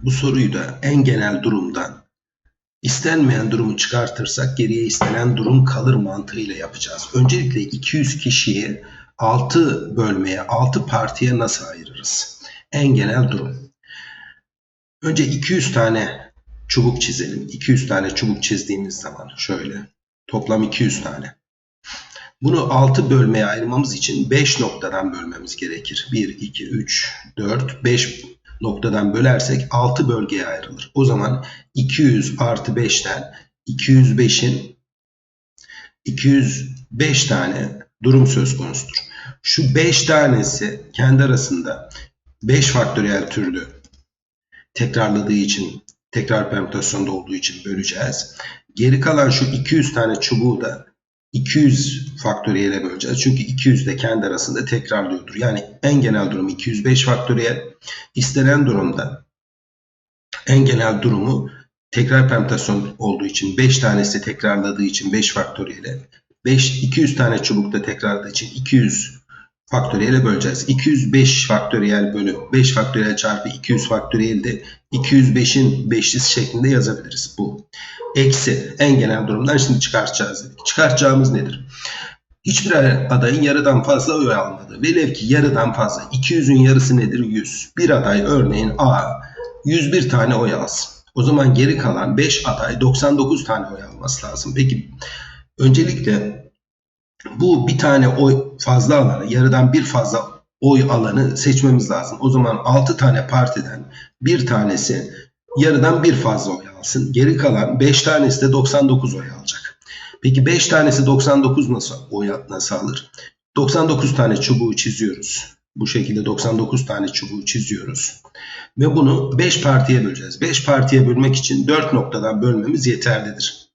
bu soruyu da en genel durumdan istenmeyen durumu çıkartırsak geriye istenen durum kalır mantığıyla yapacağız. Öncelikle 200 kişiyi 6 bölmeye, 6 partiye nasıl ayırırız? En genel durum. Önce 200 tane çubuk çizelim. 200 tane çubuk çizdiğimiz zaman şöyle. Toplam 200 tane. Bunu 6 bölmeye ayırmamız için 5 noktadan bölmemiz gerekir. 1, 2, 3, 4, 5 noktadan bölersek 6 bölgeye ayrılır. O zaman 200 artı 5'ten 205'in 205 tane durum söz konusudur. Şu 5 tanesi kendi arasında 5 faktöriyel türlü tekrarladığı için tekrar permütasyonda olduğu için böleceğiz. Geri kalan şu 200 tane çubuğu da 200 faktöriyele böleceğiz. Çünkü 200 de kendi arasında tekrarlıyordur. Yani en genel durum 205 faktöriyel. İstenen durumda en genel durumu tekrar permütasyon olduğu için 5 tanesi tekrarladığı için 5 faktöriyele 5 200 tane çubukta tekrarladığı için 200 faktöriyele böleceğiz. 205 faktöriyel bölü 5 faktöriyel çarpı 200 faktöriyel de 205'in beşlisi şeklinde yazabiliriz bu. Eksi en genel durumdan şimdi çıkartacağız. Çıkartacağımız nedir? Hiçbir adayın yarıdan fazla oy almadı. Velev ki yarıdan fazla. 200'ün yarısı nedir? 100. Bir aday örneğin A 101 tane oy alsın. O zaman geri kalan 5 aday 99 tane oy alması lazım. Peki öncelikle bu bir tane oy fazla alanı, yarıdan bir fazla oy alanı seçmemiz lazım. O zaman 6 tane partiden bir tanesi yarıdan bir fazla oy alsın. Geri kalan 5 tanesi de 99 oy alacak. Peki 5 tanesi 99 nasıl oy nasıl alır? 99 tane çubuğu çiziyoruz. Bu şekilde 99 tane çubuğu çiziyoruz. Ve bunu 5 partiye böleceğiz. 5 partiye bölmek için 4 noktadan bölmemiz yeterlidir.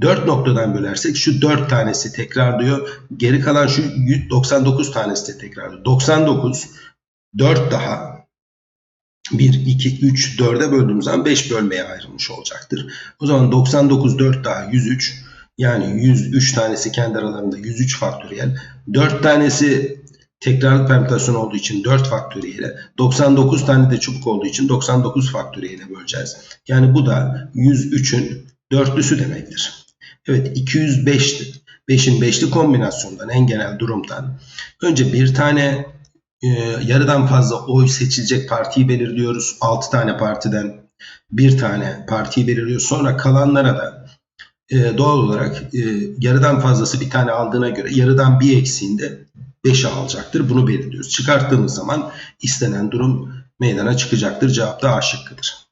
4 noktadan bölersek şu 4 tanesi tekrarlıyor. Geri kalan şu 99 tanesi de tekrarlıyor. 99 4 daha 1, 2, 3, 4'e böldüğümüz zaman 5 bölmeye ayrılmış olacaktır. O zaman 99, 4 daha 103. Yani 103 tanesi kendi aralarında 103 faktöriyel. 4 tanesi tekrarlı permütasyon olduğu için 4 faktöriyele. 99 tane de çubuk olduğu için 99 faktöriyele böleceğiz. Yani bu da 103'ün dörtlüsü demektir. Evet 205'ti. 5'in 5'li kombinasyondan en genel durumdan önce bir tane e, yarıdan fazla oy seçilecek partiyi belirliyoruz. 6 tane partiden bir tane partiyi belirliyoruz. Sonra kalanlara da e, doğal olarak e, yarıdan fazlası bir tane aldığına göre yarıdan bir eksiğinde 5'e alacaktır. Bunu belirliyoruz. Çıkarttığımız zaman istenen durum meydana çıkacaktır. Cevap da A şıkkıdır.